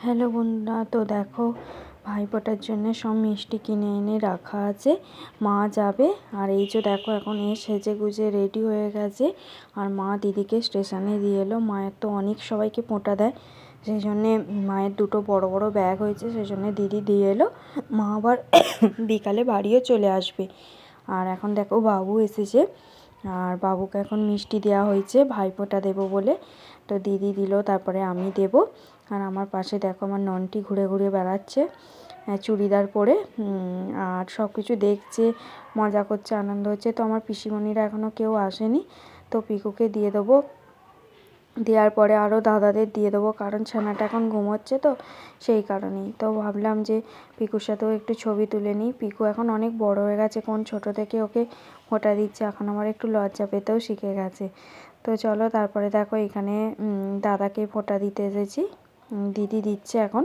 Hello বন্ধুরা, তো দেখো ভাইফোঁটার জন্য সব মিষ্টি কিনে এনে রাখা আছে। মা যাবে। আর এই যে দেখো, এখন এ সেজে গুজে রেডি হয়ে গেছে। আর মা দিদিকে স্টেশনে দিয়ে এলো। মায়ের তো অনেক সবাইকে পোঁটা দেয়। সেই জন্যে মায়ের দুটো বড় বড় ব্যাগ হয়েছে সেই জন্য দিদি দিয়ে এলো। মা আবার বিকালে বাড়িও চলে আসবে। আর এখন দেখো বাবু এসেছে। আর বাবুকে এখন মিষ্টি দেওয়া হয়েছে, ভাইফোঁটা দেবো বলে। তো দিদি দিল, তারপরে আমি দেব। আর আমার পাশে দেখো আমার ননটি ঘুরে ঘুরে বেড়াচ্ছে চুড়িদার পরে। আর সব কিছু দেখছে, মজা করছে, আনন্দ হচ্ছে। তো আমার পিসিমণিরা এখনও কেউ আসেনি, তো পিকুকে দিয়ে দেবো। দেওয়ার পরে আরও দাদাদের দিয়ে দেবো, কারণ ছানাটা এখন ঘুমোচ্ছে তো, সেই কারণেই। তো ভাবলাম যে পিকুর সাথেও একটু ছবি তুলে নিই। পিকু এখন অনেক বড় হয়ে গেছে, কোন ছোট থেকে ওকে ফোঁটা দিচ্ছে, এখন আমার একটু লজ্জা পেতেও শিখে গেছে। তো চলো তারপরে দেখো এখানে দাদাকে ফোঁটা দিতে এসেছি। দিদি দিচ্ছে এখন।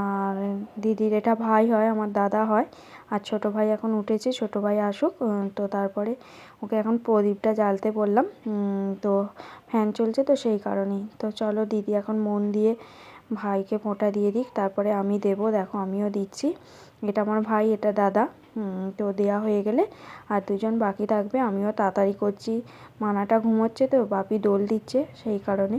আর দিদির এটা ভাই হয়, আমার দাদা হয়। আর ছোট ভাই এখন উঠেছে, ছোট ভাই আসুক। তো তারপরে ওকে এখন প্রদীপটা জ্বালতে বললাম। তো ফ্যান চলছে তো সেই কারণেই। তো চলো দিদি এখন মন দিয়ে ভাইকে ফোঁটা দিয়ে দিক, তারপরে আমি দেব। দেখো আমিও দিচ্ছি। এটা আমার ভাই, এটা দাদা। তো দেওয়া হয়ে গেলে আর দুজন বাকি থাকবে। আমিও তাড়াতাড়ি করছি। মানাটা ঘুমোচ্ছে তো, বাপি দোল দিচ্ছে সেই কারণে।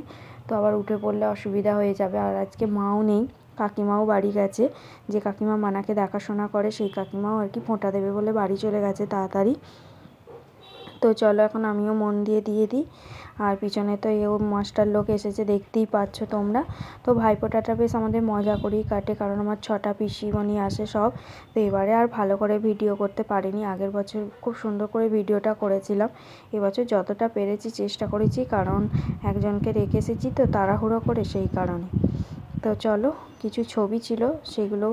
তো আবার উঠে পড়লে অসুবিধা হয়ে যাবে। আর আজকে মাও নেই, কাকিমাও বাড়ি গেছে। যে কাকিমা মানাকে দেখাশোনা করে, সেই কাকিমাও আর কি ফোঁটা দেবে বলে বাড়ি চলে গেছে তাড়াতাড়ি। তো চলো এখন আমিও মন দিয়ে দিয়ে দিই। আর পিছনে তো এও মাস্টার লোক এসেছে, দেখতেই পাচ্ছ তোমরা। তো ভাইফোঁটাটা বেশ আমাদের মজা করেই কাটে, কারণ আমার ছটা পিসিমণি আসে সব। তো এবারে আর ভালো করে ভিডিও করতে পারিনি। আগের বছর খুব সুন্দর করে ভিডিওটা করেছিলাম। এবছর যতটা পেরেছি চেষ্টা করেছি, কারণ একজনকে রেখে এসেছি তো তাড়াহুড়ো করে সেই কারণে। তো চলো, কিছু ছবি ছিল, সেগুলো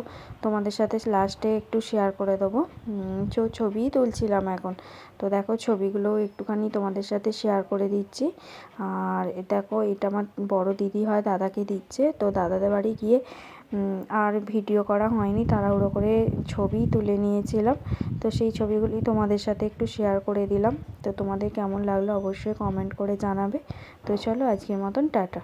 তোমাদের সাথে লাস্টে একটু শেয়ার করে দেবো। তো ছবিই তুলছিলাম এখন। তো দেখো, ছবিগুলো একটুখানি তোমাদের সাথে শেয়ার করে দিচ্ছি। আর দেখো, এটা আমার বড় দিদি হয়, দাদাকে দিচ্ছে। তো দাদাদের বাড়ি গিয়ে আর ভিডিও করা হয়নি, তাড়াহুড়ো করে ছবি তুলে নিয়েছিলাম। তো সেই ছবিগুলি তোমাদের সাথে একটু শেয়ার করে দিলাম। তো তোমাদের কেমন লাগল অবশ্যই কমেন্ট করে জানাবে। তো চলো, আজকের মতন, টাটা।